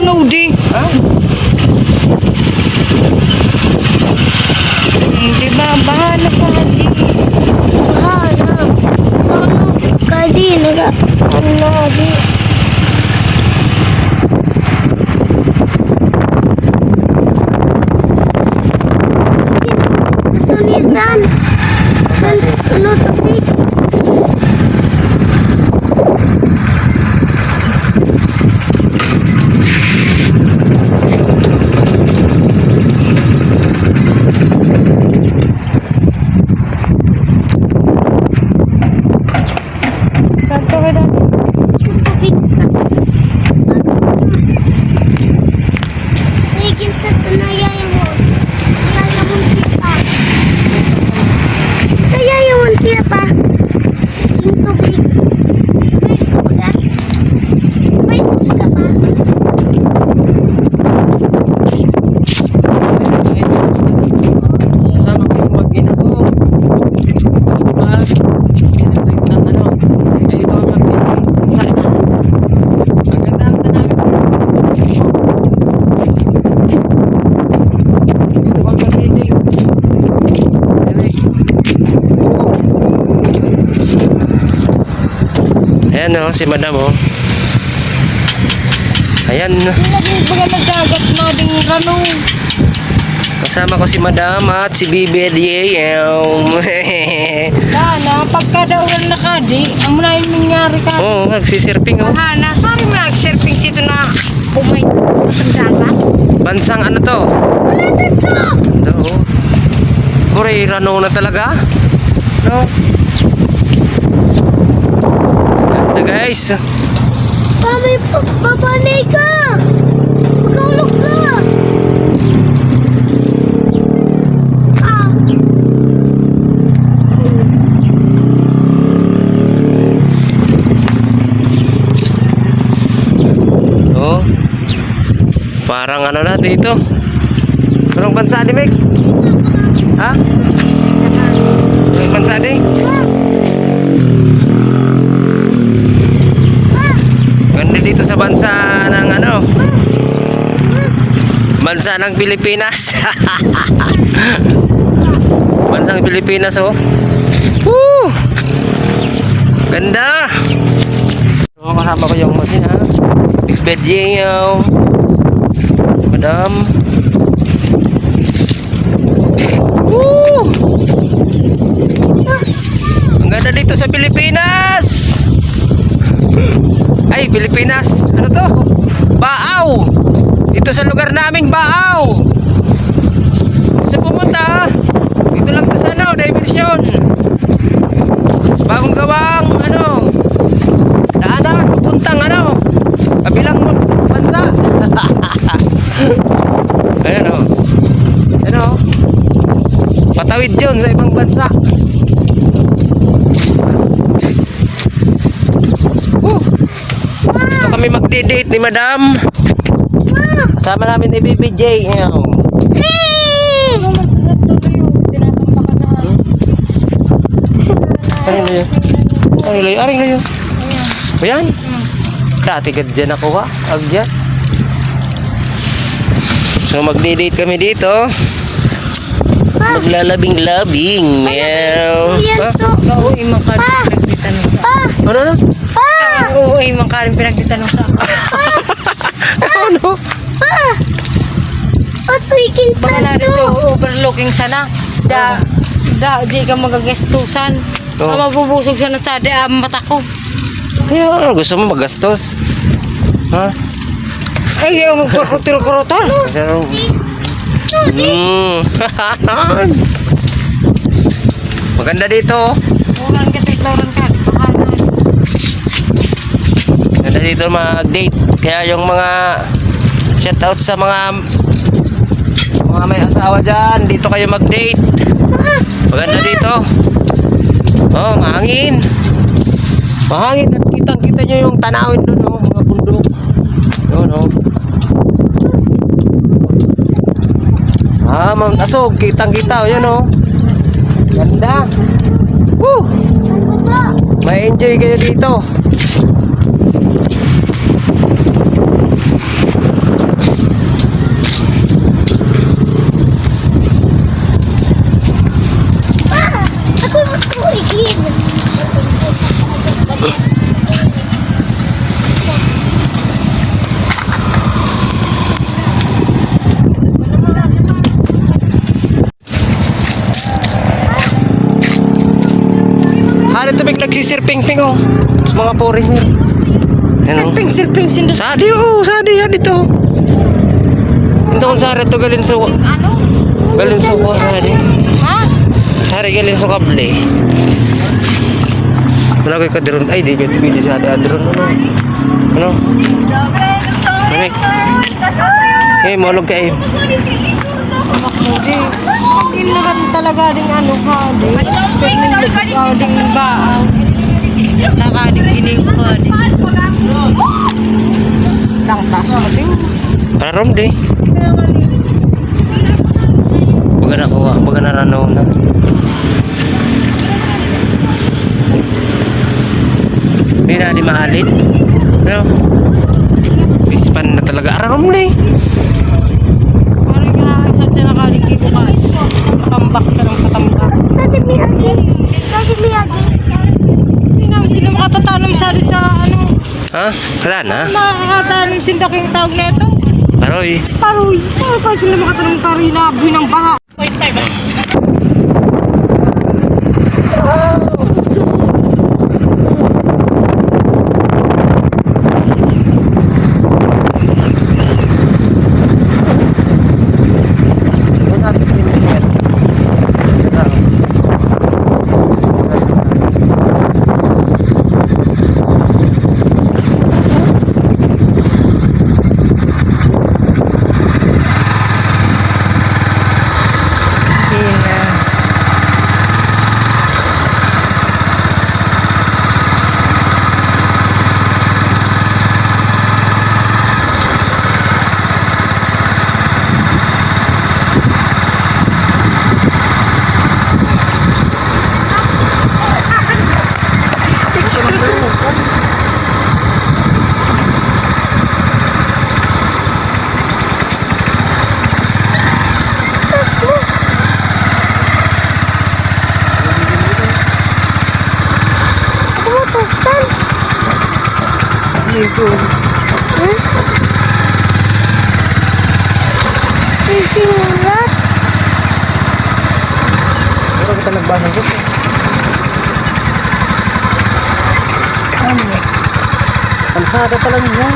Naranudi. Ha? Hindi ba? Bahala sa di. Bahala. Sana kadi naga. Sana di. Gusto ni San. San, ano tubig? Kanto ka na. Tubig ka. Sige, sa tunayaya mo. Yayamon siya pa. Yayamon siya pa. Yung tubig. May kuda. May kuda pa. Kasama ko yung mag-ina ko. Dito kami mag-celebrate ng ano. Ay, dito kami mag-date. Ang ganda ang tanawin. Dito kami mag-date. O, si madam o. Ayan. Nagdagat na ding rano. Kasama ko si madam at si Bibi Diam. Dana, pagka daw na kadi, ang muna yung nangyari ka. Oo, oh, nagsisirping oh. Hana, sorry mo nag-surfing sito na umay ng dagat. Bansang ano to? Ano? oh. Pure, rano na talaga. No? Guys. Mami, babanay ka! Magkaulog ka! Ah! Oh. Parang ano na dito. Anong bansa di Meg? Ha? Anong bansa di? Ganda dito sa bansa ng ano? Bansa ng Pilipinas. Bansang Pilipinas oh. Woo! Ganda. Oh, kasama ko yung mag ha. Big bed yaw. Si Madam. Woo! Ang ganda dito sa Pilipinas. Ay, Pilipinas. Ano to? Baaw. Dito sa lugar naming Baaw. Sa pumunta. Dito lang sa ano, diversion. Bagong gawang ano. Daanan, papuntang ano. Kabilang bansa. Ayan o. Ayan o. Patawid yun sa ibang bansa. Woo! Dito kami magde-date ni Madam. Kasama namin ni. Ano tinatang pakadaan. Aring layo. Aring layo. Aring layo. Ayan. Dati ka dyan ako ha. Agyan. So magde-date kami dito. Maglalabing-labing. Meow. Sa. Pa! Ano na? Oo, imang karin pinagtitanong sa. Ano? Pa! Paswikin sa Baka na rin to! so overlooking sana. Da, da, di ka magagestusan. Oh. Mabubusog sana sa di ang mata ko. Kaya gusto mo magastos? Ha? Ay, yung magpakutir-kurotan. Kasi ano? Mm. Maganda dito. oh. Ulan ka, titlauran ka. Paano? Maganda dito mag-date. Kaya yung mga shout out sa mga mga may asawa dyan. Dito kayo mag-date. Maganda dito. Oh, mahangin. Mahangin at kitang-kita nyo yung tanawin doon, oh, mga bundok. Yun, oh. Ah, Mount Asog, kitang-kita, oh, yan, oh. Ganda. Woo! May enjoy kayo dito. Halit tumig nagsisirping-ping oh. Mga foreigner. Ano? Silping, silping, sindas. Sadi oh, sadi ya dito. Ito kung sari to galin so Ano? galin so ko sadi. Ha? Sari galin so kable. Wala koy ka drone ay di gad pwede sa ada drone ano. Ano? Ano? Eh, molog ka eh. Hindi. Hindi naman talaga din ano ka, di. Ikaw din ka, di. Tangtas mo din. Pararom di. Baga na ko, baga na ranaw na. Hindi na di maalin. Ano? Bispan na talaga. Ararom di. Parang nga, isa siya nakading dito ka. Tambak sa ng patambak. Sabi mi agi. Sabi mi agi. Makatatanong siya rin sa ano. Ha? Wala na. Makakatanim sila kayong tawag na ito. Paroy. Paroy. Paano pa sila makatanong paroy na buhay ng baha? Wait, time. Ako mo tustan. Hmm? Sisimulat. Pero kita nagbasa ko. Ano? Kalsada pa lang yun.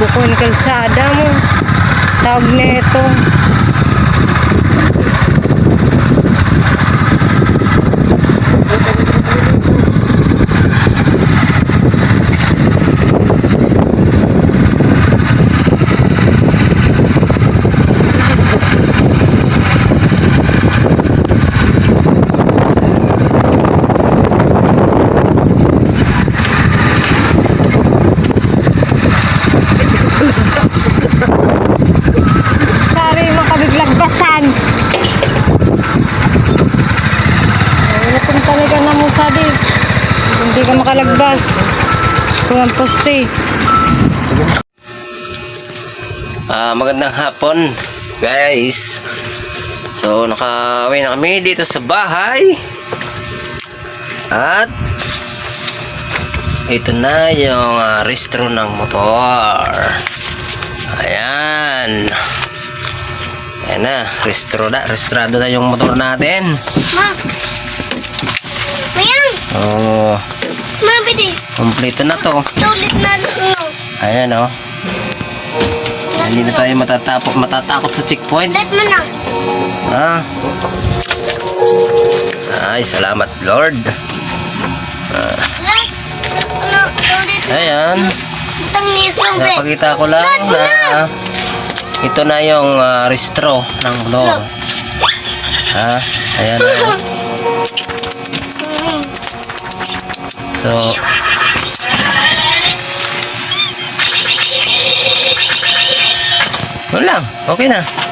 Bukon kalsada mo. Tawag na ito. Makalagbas. Tuwang poste. Ah, magandang hapon, guys. So, nakauwi na kami dito sa bahay. At ito na yung ah, restro ng motor. Ayan. Ayan na, restro na, restrado na yung motor natin. Ma. Mayang. Oh, Ma, pwede. kompleto na to. Tulit na ano. Ayan oh. Hindi na tayo matatapok, matatakot sa checkpoint. Let mo na. Ah. Ay, salamat Lord. Tulit. Ayan. Lang. Napakita ko lang na ito na yung ah, restro ng motor. Ha? Ayan. ah. So, wala lang. Okay na.